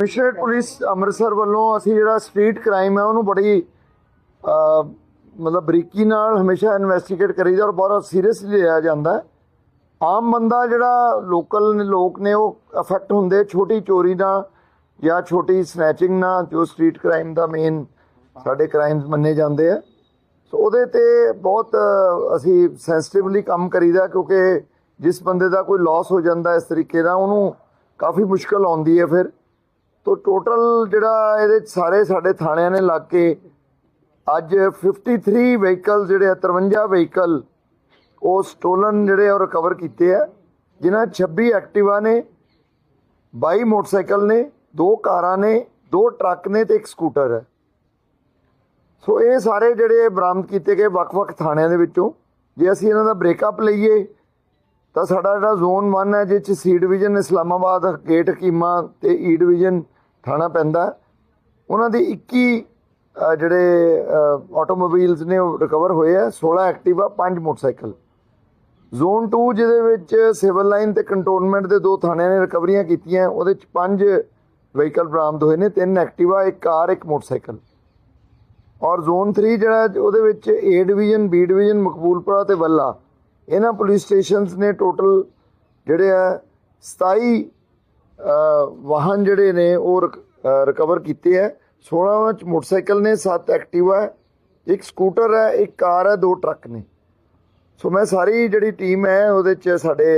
Commissionerate police Amritsar ਵੱਲੋਂ ਅਸੀਂ ਜਿਹੜਾ ਸਟਰੀਟ ਕ੍ਰਾਈਮ ਹੈ ਉਹਨੂੰ ਬੜੀ ਮਤਲਬ ਬਰੀਕੀ ਨਾਲ ਹਮੇਸ਼ਾ ਇਨਵੈਸਟੀਗੇਟ ਕਰੀਦਾ ਔਰ ਬਹੁਤ ਸੀਰੀਅਸਲੀ ਲਿਆ ਜਾਂਦਾ ਹੈ। ਆਮ ਬੰਦਾ ਜਿਹੜਾ ਲੋਕਲ ਨੇ, ਲੋਕ ਨੇ ਉਹ ਅਫੈਕਟ ਹੁੰਦੇ ਛੋਟੀ ਚੋਰੀ ਨਾਲ ਜਾਂ ਛੋਟੀ ਸਨੈਚਿੰਗ ਨਾਲ, ਜੋ ਸਟਰੀਟ ਕ੍ਰਾਈਮ ਦਾ ਮੇਨ ਸਾਡੇ ਕ੍ਰਾਈਮਸ ਮੰਨੇ ਜਾਂਦੇ ਆ। ਸੋ ਉਹਦੇ ਤੇ ਬਹੁਤ ਅਸੀਂ ਸੈਂਸਿਟਿਵਲੀ ਕੰਮ ਕਰੀਦਾ ਕਿਉਂਕਿ ਜਿਸ ਬੰਦੇ ਦਾ ਕੋਈ ਲਾਸ ਹੋ ਜਾਂਦਾ ਇਸ ਤਰੀਕੇ ਨਾਲ ਉਹਨੂੰ ਕਾਫੀ ਮੁਸ਼ਕਲ ਆਉਂਦੀ ਹੈ ਫਿਰ। ਤੋ ਟੋਟਲ ਜਿਹੜਾ ਇਹਦੇ 'ਚ ਸਾਰੇ ਸਾਡੇ ਥਾਣਿਆਂ ਨੇ ਲੱਗ ਕੇ ਅੱਜ 53 ਵਹੀਕਲ ਜਿਹੜੇ ਆ, 53 ਵਹੀਕਲ ਉਹ ਸਟੋਲਨ ਜਿਹੜੇ ਉਹ ਰਿਕਵਰ ਕੀਤੇ ਆ। ਜਿਨ੍ਹਾਂ 'ਚ 26 ਐਕਟਿਵਾ ਨੇ 22 ਮੋਟਰਸਾਈਕਲ ਨੇ ਦੋ ਕਾਰਾਂ ਨੇ ਦੋ ਟਰੱਕ ਨੇ ਤੇ ਇੱਕ ਸਕੂਟਰ ਹੈ। ਸੋ ਇਹ ਸਾਰੇ ਜਿਹੜੇ ਬਰਾਮਦ ਕੀਤੇ ਗਏ ਵੱਖ-ਵੱਖ ਥਾਣਿਆਂ ਦੇ ਵਿੱਚੋਂ। ਜੇ ਅਸੀਂ ਇਹਨਾਂ ਦਾ ਬ੍ਰੇਕਅਪ ਲਈਏ ਤਾਂ ਸਾਡਾ ਜਿਹੜਾ ਜ਼ੋਨ 1 ਹੈ ਜਿਸ 'ਚ ਸੀ ਡਿਵੀਜ਼ਨ, ਇਸਲਾਮਾਬਾਦ ਗੇਟ ਕੀਮਾ ਤੇ ਈ ਡਿਵੀਜ਼ਨ ਥਾਣਾ ਪੈਂਦਾ ਉਹਨਾਂ ਦੀ 21 ਜਿਹੜੇ ਆਟੋਮੋਬਾਈਲਸ ਨੇ ਉਹ ਰਿਕਵਰ ਹੋਏ ਆ 16 ਐਕਟਿਵਾ 5 ਮੋਟਰਸਾਈਕਲ। ਜ਼ੋਨ 2 ਜਿਹਦੇ ਵਿੱਚ ਸਿਵਲ ਲਾਈਨ ਤੇ ਕੰਟੋਨਮੈਂਟ ਦੇ ਦੋ ਥਾਣਿਆਂ ਨੇ ਰਿਕਵਰੀਆਂ ਕੀਤੀਆਂ ਉਹਦੇ ਚ ਪੰਜ ਵਹੀਕਲ ਬਰਾਮਦ ਹੋਏ ਨੇ, ਤਿੰਨ ਐਕਟਿਵਾ ਇੱਕ ਕਾਰ, ਇੱਕ ਮੋਟਰਸਾਈਕਲ। ਔਰ ਜ਼ੋਨ 3 ਜਿਹੜਾ, ਉਹਦੇ ਵਿੱਚ A division B division, Maqboolpura ਤੇ ਵੱਲਾ। ਇਹਨਾਂ ਪੁਲਿਸ ਸਟੇਸ਼ਨਸ ਨੇ ਟੋਟਲ ਜਿਹੜੇ ਆ 27 ਵਾਹਨ ਜਿਹੜੇ ਨੇ ਉਹ ਰਿਕਵਰ ਕੀਤੇ ਆ। 16 ਉਹਨਾਂ ਚ ਮੋਟਰਸਾਈਕਲ ਨੇ 7 ਐਕਟਿਵਾ ਹੈ, ਇੱਕ ਸਕੂਟਰ ਹੈ, ਇੱਕ ਕਾਰ ਹੈ, ਦੋ ਟਰੱਕ ਨੇ। ਸੋ ਮੈਂ ਸਾਰੀ ਜਿਹੜੀ ਟੀਮ ਹੈ, ਉਹਦੇ ਚ ਸਾਡੇ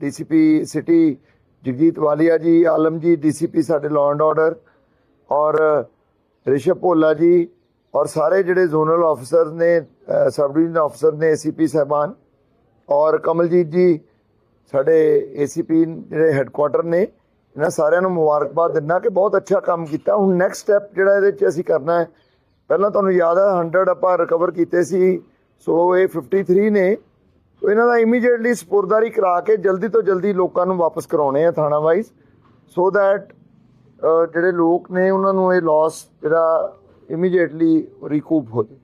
ਡੀਸੀਪੀ ਸਿਟੀ ਜਗਜੀਤ ਵਾਲੀਆ ਜੀ, ਆਲਮ ਜੀ, ਡੀਸੀਪੀ ਸਾਡੇ ਲਾਅ ਐਂਡ ਆਰਡਰ ਔਰ ਰਿਸ਼ਵ ਭੋਲਾ ਜੀ ਔਰ ਸਾਰੇ ਜਿਹੜੇ ਜ਼ੋਨਲ ਆਫੀਸਰ ਨੇ ਸਬ ਡਿਵੀਜ਼ਨ ਆਫੀਸਰ ਨੇ ਏਸੀਪੀ ਸਾਹਿਬਾਨ ਔਰ ਕਮਲਜੀਤ ਜੀ, ਸਾਡੇ ਏਸੀਪੀ ਜਿਹੜੇ ਹੈੱਡਕੁਆਟਰ ਨੇ, ਇਹਨਾਂ ਸਾਰਿਆਂ ਨੂੰ ਮੁਬਾਰਕਬਾਦ ਦਿੰਦਾ ਕਿ ਬਹੁਤ ਅੱਛਾ ਕੰਮ ਕੀਤਾ। ਹੁਣ ਨੈਕਸਟ ਸਟੈਪ ਜਿਹੜਾ ਇਹਦੇ 'ਚ ਅਸੀਂ ਕਰਨਾ ਹੈ, ਪਹਿਲਾਂ ਤੁਹਾਨੂੰ ਯਾਦ ਹੈ 100 ਆਪਾਂ ਰਿਕਵਰ ਕੀਤੇ ਸੀ, ਸੋ ਇਹ 53 ਨੇ। ਸੋ ਇਹਨਾਂ ਦਾ ਇਮੀਡੀਏਟਲੀ ਸਪੁਰਦਾਰੀ ਕਰਾ ਕੇ ਜਲਦੀ ਤੋਂ ਜਲਦੀ ਲੋਕਾਂ ਨੂੰ ਵਾਪਸ ਕਰਾਉਣੇ ਆ ਥਾਣਾ ਵਾਈਜ਼। ਸੋ ਦੈਟ ਜਿਹੜੇ ਲੋਕ ਨੇ, ਉਹਨਾਂ ਨੂੰ ਇਹ ਲਾਸ ਜਿਹੜਾ ਇਮੀਡੀਏਟਲੀ ਰਿਕੂਪ ਹੋ ਜਾਵੇ।